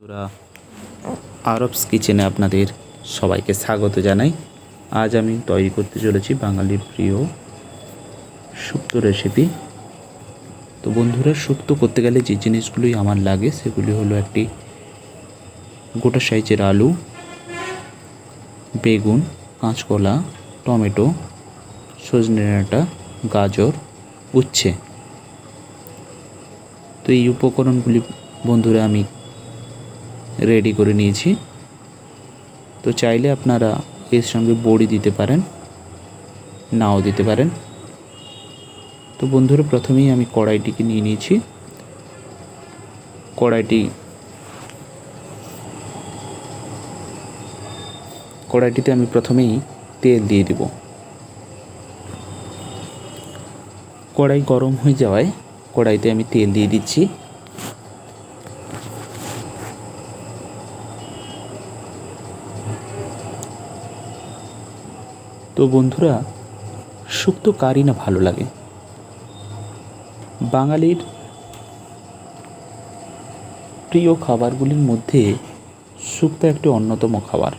বন্ধুরা, আরবস কিচেনে আপনাদের সবাইকে স্বাগত জানাই। আজ আমি তৈরি করতে চলেছি বাঙালির প্রিয় শুক্তো রেসিপি তো বন্ধুরা শুক্তো করতে গেলে যে জিনিসগুলি আমার লাগে, সেগুলি হলো একটি গোটা সাইজের আলু, বেগুন, কাঁচকলা, টমেটো, সজনে ডাঁটা, গাজর, উচ্ছে। তো এই উপকরণগুলি বন্ধুরা আমি রেডি করে নিয়েছি। তো চাইলে আপনারা এর সঙ্গে বড়ি দিতে পারেন, নাও দিতে পারেন। তো বন্ধুরা, প্রথমেই আমি কড়াইটিকে নিয়ে নিয়েছি। কড়াইটি কড়াইটিতে আমি প্রথমেই তেল দিয়ে দেব। কড়াই গরম হয়ে যাওয়ায় কড়াইতে আমি তেল দিয়ে দিচ্ছি। তো বন্ধুরা শুক্তো কারই না ভালো লাগে। বাঙালির প্রিয় খাবারগুলির মধ্যে শুক্তো একটি অন্যতম খাবার।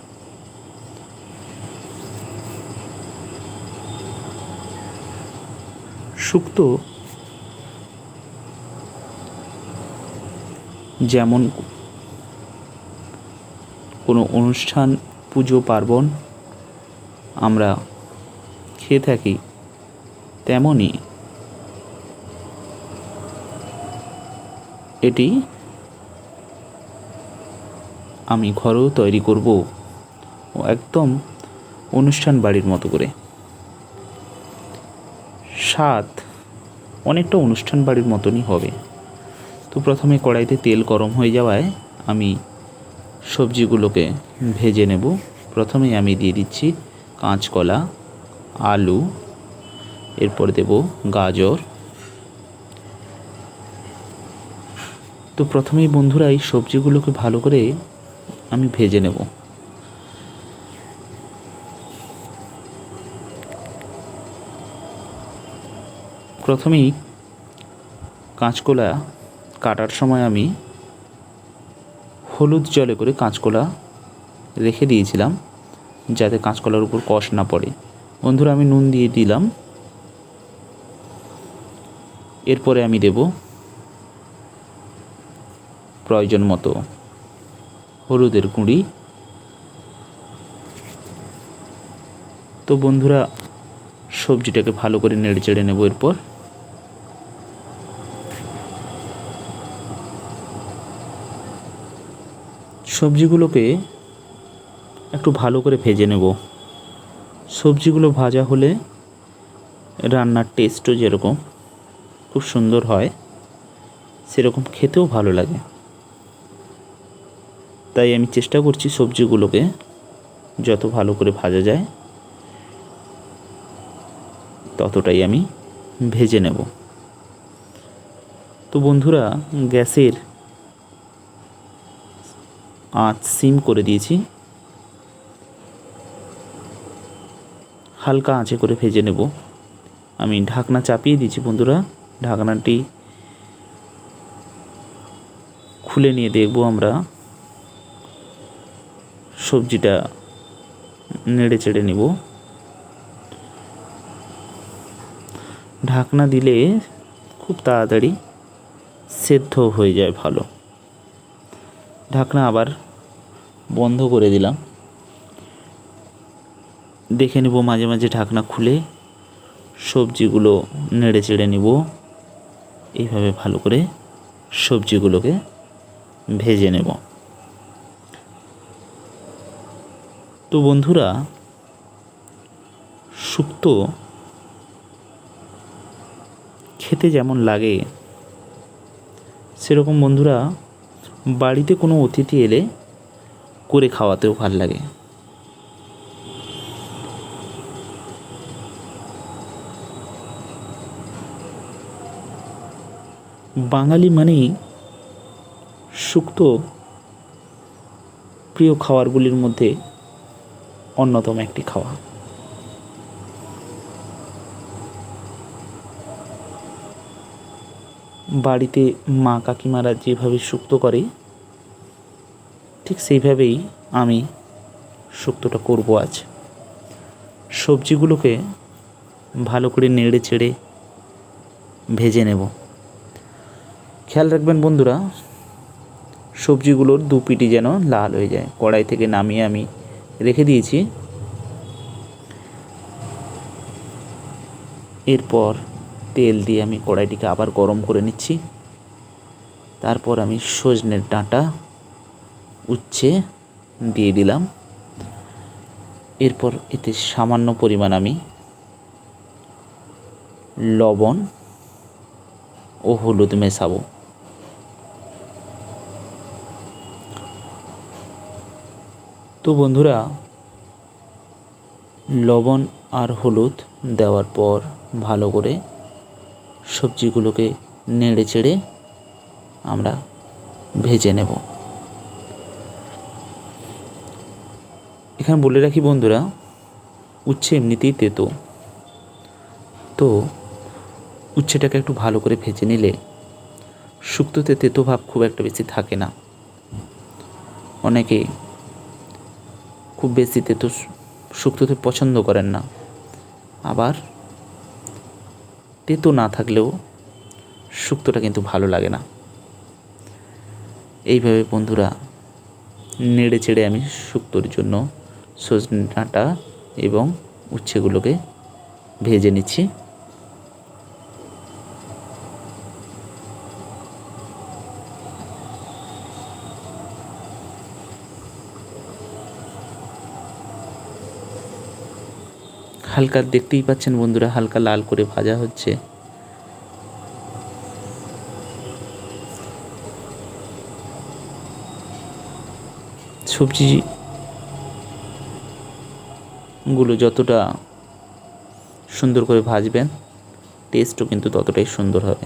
শুক্তো যেমন কোনো অনুষ্ঠান, পুজো, পার্বণ আমরা খেয়ে থাকি তেমনই। এটি আমি ঘরেও তৈরি করব ও একদম অনুষ্ঠান বাড়ির মতো করে। স্বাদ অনেকটা অনুষ্ঠান বাড়ির মতনই হবে। তো প্রথমে কড়াইতে তেল গরম হয়ে যাওয়ায় আমি সবজিগুলোকে ভেজে নেব। প্রথমেই আমি দিয়ে দিচ্ছি কাঁচকলা, আলু, এরপর দেব গাজর। তো প্রথমেই বন্ধুরা এই সবজিগুলোকে ভালো করে আমি ভেজে নেব। প্রথমেই কাঁচকলা কাটার সময় আমি হলুদ জলে করে কাঁচকলা রেখে দিয়েছিলাম। যাতে কাঁচকলার উপর কষ না পড়ে। বন্ধুরা, আমি নুন দিয়ে দিলাম। এরপরে আমি দেব প্রয়োজন মতো হলুদের গুঁড়ি। তো বন্ধুরা, সবজিটাকে ভালো করে নেড়ে চেড়ে নেব এরপর। সবজিগুলোকে একটু ভালো করে ভেজে নেব। সবজিগুলো ভাজা হলে রান্নার টেস্টও যেরকম খুব সুন্দর হয়, সেরকম খেতেও ভালো লাগে। তাই আমি চেষ্টা করছি সবজিগুলোকে যত ভালো করে ভাজা যায়, ততটাই আমি ভেজে নেব। তো বন্ধুরা, গ্যাসের আঁচ সিম করে দিয়েছি। হালকা আঁচে করে ভেজে নেব। আমি ঢাকনা চাপিয়ে দিয়েছি বন্ধুরা। ঢাকনাটি খুলে নিয়ে দেখব আমরা। সবজিটা নেড়ে চেড়ে নেব। ঢাকনা দিলে খুব তাড়াতাড়ি সেদ্ধ হয়ে যায় ভালো। ঢাকনা আবার বন্ধ করে দিলাম। দেখে নেব, মাঝে মাঝে ঢাকনা খুলে সবজিগুলো নেড়ে চেড়ে নেব। এইভাবে ভালো করে সবজিগুলোকে ভেজে নেব। তো বন্ধুরা, শুক্তো খেতে যেমন লাগে, সেরকম বন্ধুরা বাড়িতে কোনো অতিথি এলে করে খাওয়াতেও ভালো লাগে। বাঙালি মানেই শুক্তো প্রিয় খাবারগুলির মধ্যে অন্যতম একটি খাওয়া বাড়িতে মা কাকিমারা যেভাবে শুক্তো করে, ঠিক সেইভাবেই আমি শুক্তোটা করব আজ। সবজিগুলোকে ভালো করে নেড়ে চেড়ে ভেজে নেব। খেয়াল রাখবেন বন্ধুরা, সবজিগুলোর দু পিটি যেন লাল হয়ে যায়। কড়াই থেকে নামিয়ে আমি রেখে দিয়েছি। এরপর তেল দিয়ে আমি কড়াইটিকে আবার গরম করে নিচ্ছি। তারপর আমি সজনের ডাঁটা উচ্ছে দিয়ে দিলাম। এরপর এতে সামান্য পরিমাণ আমি লবণ ও হলুদ মেশাবো। তো বন্ধুরা, লবণ আর হলুদ দেওয়ার পর ভালো করে সবজিগুলোকে নেড়ে চেড়ে আমরা ভেজে নেব। এখানে বলে রাখি বন্ধুরা, উচ্ছে এমনিতেই তেতো। তো উচ্ছেটাকে একটু ভালো করে ভেজে নিলে শুক্তোতে তেতো ভাব খুব একটা বেশি থাকে না। অনেকে খুব বেশি তেতো শুক্তোতে পছন্দ করেন না। আবার তেতো না থাকলেও শুক্তোটা কিন্তু ভালো লাগে না। এইভাবে বন্ধুরা নেড়ে চেড়ে আমি শুক্তোর জন্য সজনে ডাঁটা এবং উচ্ছেগুলোকে ভেজে নিচ্ছি। হালকা দেখতেই পাচ্ছেন বন্ধুরা, হালকা লাল করে ভাজা হচ্ছে। সবজি গুলো যতটা সুন্দর করে ভাজবেন টেস্টও কিন্তু ততটাই সুন্দর হবে।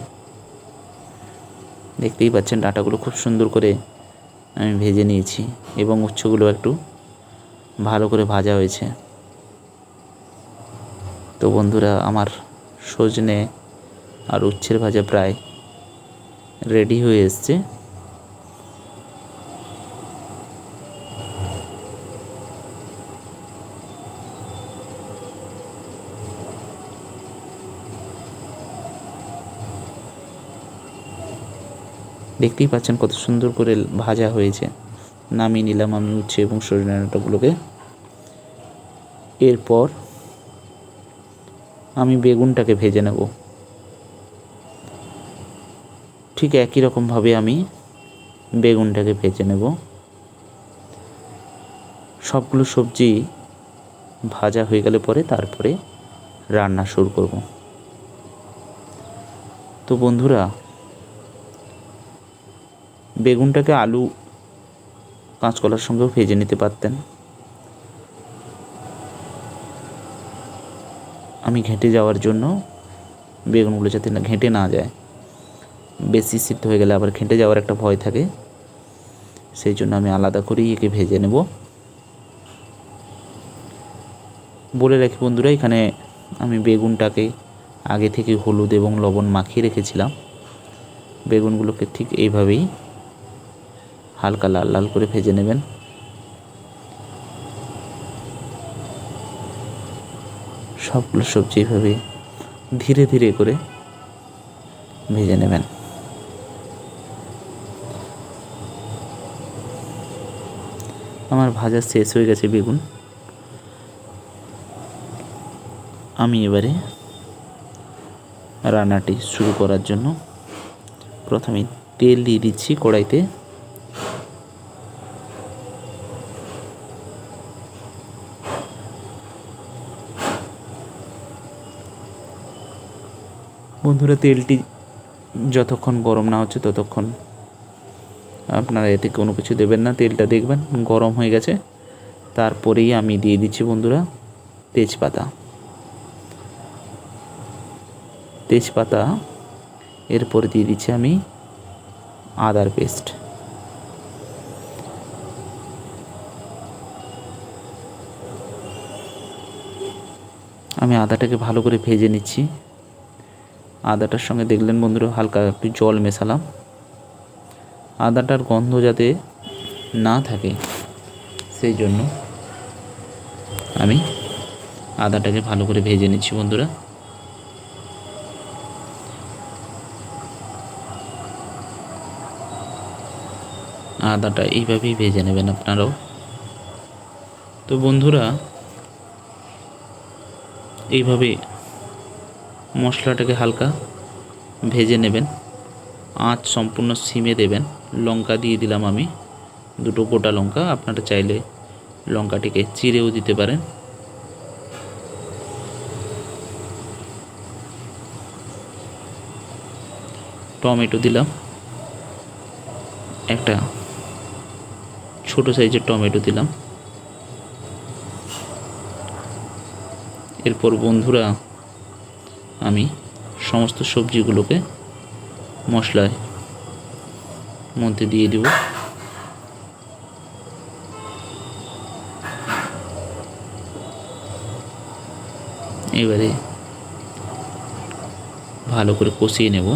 দেখতেই পাচ্ছেন ডাঁটাগুলো খুব সুন্দর করে আমি ভেজে নিয়েছি এবং উচ্ছগুলো একটু ভালো করে ভাজা হয়েছে। তো বন্ধুরা, আমার সজনে আর উচ্ছের ভাজা প্রায় রেডি হয়ে এসছে। দেখতেই পাচ্ছেন কত সুন্দর করে ভাজা হয়েছে। নামিয়ে নিলাম আমি উচ্ছে এবং সজনে ডাঁটাগুলোকে। এরপর আমি বেগুনটাকে ভেজে নেব। ঠিক একই রকমভাবে আমি বেগুনটাকে ভেজে নেব। সবগুলো সবজি ভাজা হয়ে গেলে পরে তারপরে রান্না শুরু করব। তো বন্ধুরা, বেগুনটাকে আলু কাঁচকলার সঙ্গেও ভেজে নিতে পারতেন। আমি ঘেঁটে যাওয়ার জন্য বেগুনগুলো যাতে না ঘেঁটে না যায়। বেশি সিদ্ধ হয়ে গেলে আবার ঘেঁটে যাওয়ার একটা ভয় থাকে। সেই জন্য আমি আলাদা করেই একে ভেজে নেব। বলে রাখি বন্ধুরা, এখানে আমি বেগুনটাকে আগে থেকে হলুদ এবং লবণ মাখিয়ে রেখেছিলাম। বেগুনগুলোকে ঠিক এইভাবেই হালকা লাল লাল করে ভেজে নেবেন। সবগুলো সবজি এভাবে ধীরে ধীরে করে ভেজে নেবেন। আমার ভাজা শেষ হয়ে গেছে বেগুন। আমি এবারে রান্নাটি শুরু করার জন্য প্রথমে তেল দিয়ে দিচ্ছি কড়াইতে। বন্ধুরা, তেলটি যতক্ষণ গরম না হচ্ছে ততক্ষণ আপনারা এতে কোনো কিছু দেবেন না। তেলটা দেখবেন, গরম হয়ে গেছে। তারপরেই আমি দিয়ে দিচ্ছি বন্ধুরা, তেজপাতা। তেজপাতা, এরপরে দিয়ে দিচ্ছি আমি আদার পেস্ট। আমি আদাটাকে ভালো করে ভেজে নিচ্ছি। আদাটার সঙ্গে দেখলেন বন্ধুরা, হালকা একটু জল মেশালাম। আদাটার গন্ধ যাতে না থাকে, সেই জন্য আমি আদাটাকে ভালো করে ভেজে নিচ্ছি বন্ধুরা। আদাটা এইভাবেই ভেজে নেবেন আপনারাও। তো বন্ধুরা, এইভাবে মশলাটাকে হালকা ভেজে নেবেন। আঁচ সম্পূর্ণ সিমে দেবেন। লঙ্কা দিয়ে দিলাম আমি দুটো গোটা লঙ্কা। আপনারা চাইলে লঙ্কাটিকে চিড়েও দিতে পারেন। টমেটো দিলাম। একটা ছোট সাইজের টমেটো দিলাম। এরপর বন্ধুরা আমি সমস্ত সবজিগুলোকে মশলায় মধ্যে দিয়ে দেব। এবারে ভালো করে কষিয়ে নেব।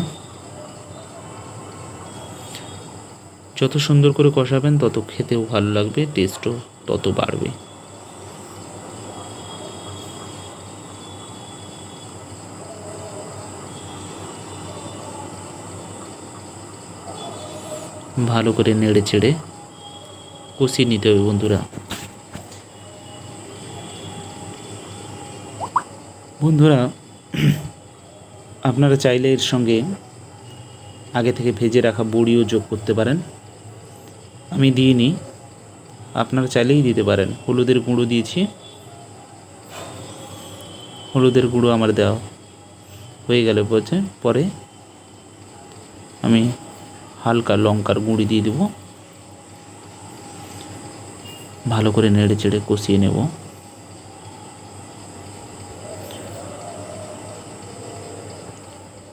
যত সুন্দর করে কষাবেন, তত খেতেও ভালো লাগবে টেস্টও তত বাড়বে। ভালো করে নেড়ে চেড়ে কষিয়ে নিতে হবে বন্ধুরা। বন্ধুরা, আপনারা চাইলে এর সঙ্গে আগে থেকে ভেজে রাখা বড়িও যোগ করতে পারেন। আমি দিইনি, আপনারা চাইলেই দিতে পারেন। হলুদের গুঁড়ো দিয়েছি। হলুদের গুঁড়ো আমার দেওয়া হয়ে গেলে বলছে। পরে আমি হালকা লঙ্কার গুঁড়ি দিয়ে দেব। ভালো করে নেড়ে চেড়ে কষিয়ে নেব।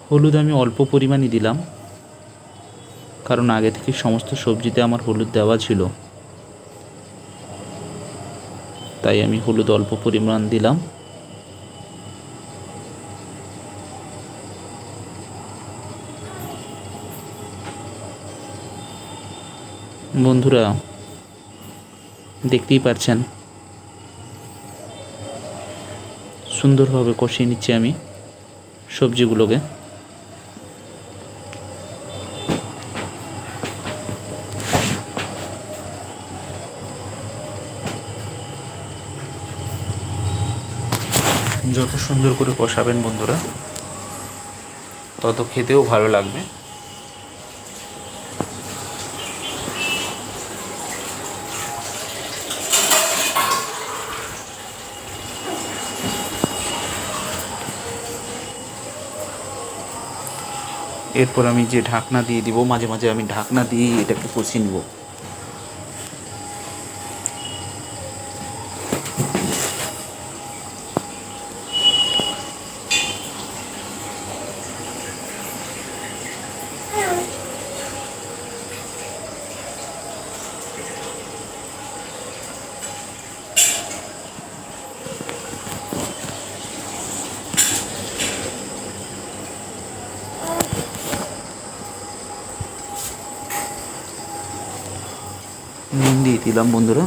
হলুদ আমি অল্প পরিমাণই দিলাম, কারণ আগে থেকে সমস্ত সবজিতে আমার হলুদ দেওয়া ছিল। তাই আমি হলুদ অল্প পরিমাণ দিলাম। বন্ধুরা, দেখতেই পাচ্ছেন সুন্দরভাবে কষিয়ে নিচ্ছি আমি সবজিগুলোকে। যত সুন্দর করে কষাবেন বন্ধুরা, তত খেতেও ভালো লাগবে। এরপর আমি যে ঢাকনা দিয়ে দিব মাঝে মাঝে আমি ঢাকনা দিয়ে এটাকে কষিয়ে নেব নুন দিয়ে দিলাম, বন্ধুরা।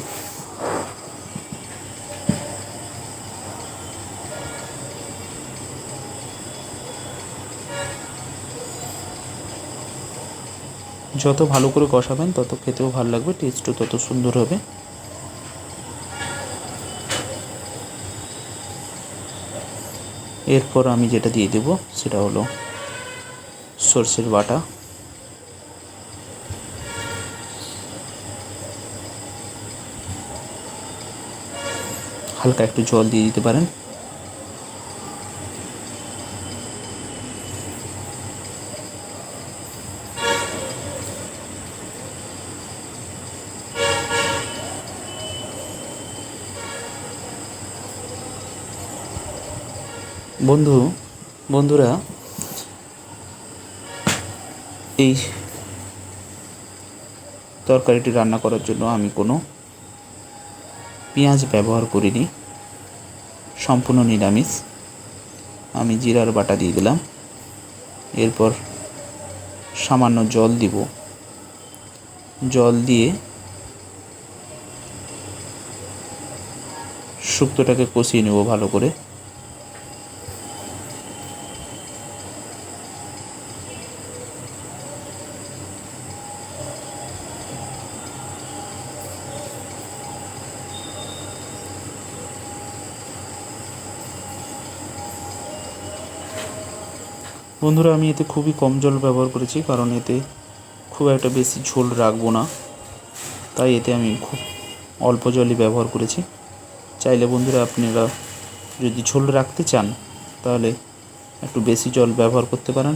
যত ভালো করে কষাবেন, তত খেতেও ভালো লাগবে টেস্টও তত সুন্দর হবে। এরপর আমি যেটা দিয়ে দেব, সেটা হলো সর্ষের বাটা। হালকা একটু জল দিয়ে দিতে পারেন। বন্ধু, বন্ধুরা, এই তরকারিটি রান্না করার জন্য আমি কোনো পেঁয়াজ ব্যবহার করিনি। সম্পূর্ণ নিরামিষ। আমি জিরার বাটা দিয়ে দিলাম। এরপর সামান্য জল দিব। জল দিয়ে শুক্তোটাকে কষিয়ে নেব ভালো করে। বন্ধুরা, আমি এতে খুবই কম জল ব্যবহার করেছি, কারণ এতে খুব একটা বেশি ঝোল রাখব না। তাই এতে আমি খুব অল্প জলই ব্যবহার করেছি। চাইলে বন্ধুরা, আপনারা যদি ঝোল রাখতে চান, তাহলে একটু বেশি জল ব্যবহার করতে পারেন।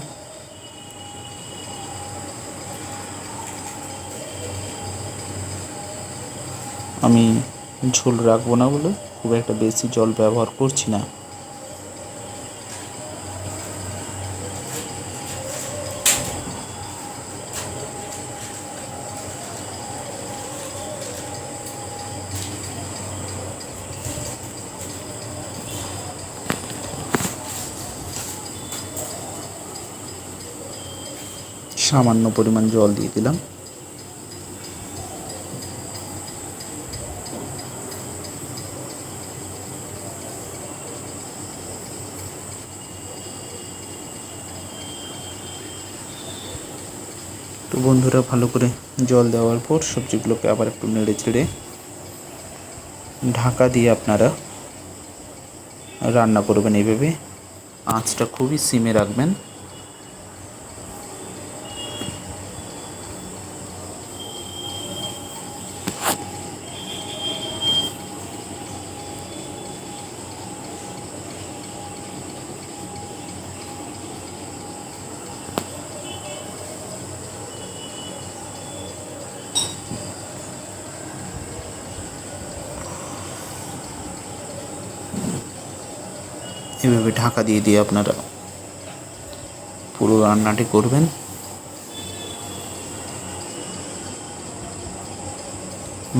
আমি ঝোল রাখব না বলে খুব একটা বেশি জল ব্যবহার করছি না। সামান্য পরিমাণ জল দিয়ে দিলাম। তো বন্ধুরা, ভালো করে জল দেওয়ার পর সবজিগুলোকে আবার একটু নেড়ে চেড়ে ঢাকা দিয়ে আপনারা রান্না করবেন। এইভাবে আঁচটা খুবই সিমে রাখবেন। এভাবে ঢাকা দিয়ে দিয়ে আপনারা পুরো রান্নাটি করবেন?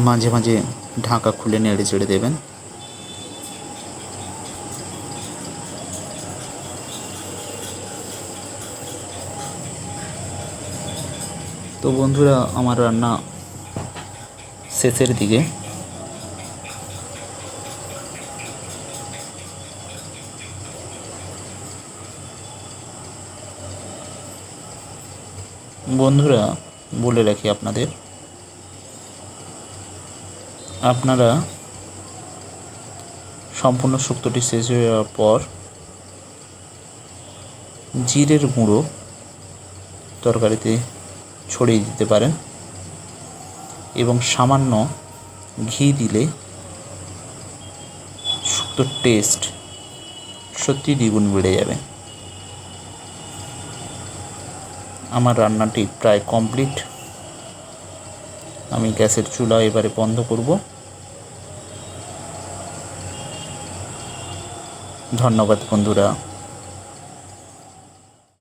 মাঝে মাঝে ঢাকা খুলে নেড়ে চেড়ে দেবেন। তো বন্ধুরা, আমার রান্না শেষের দিকে বন্ধুরা, বলে রাখি আপনাদের, আপনারা সম্পূর্ণ শুক্তটি শেষ হয়ে যাওয়ার পর জিরের গুঁড়ো তরকারিতে ছড়িয়ে দিতে পারেন এবং সামান্য ঘি দিলে শুক্তোর টেস্ট সত্যি দ্বিগুণ বেড়ে যাবে। আমার রান্নাটি প্রায় কমপ্লিট। আমি গ্যাসের চুলা এবারে বন্ধ করব। ধন্যবাদ বন্ধুরা।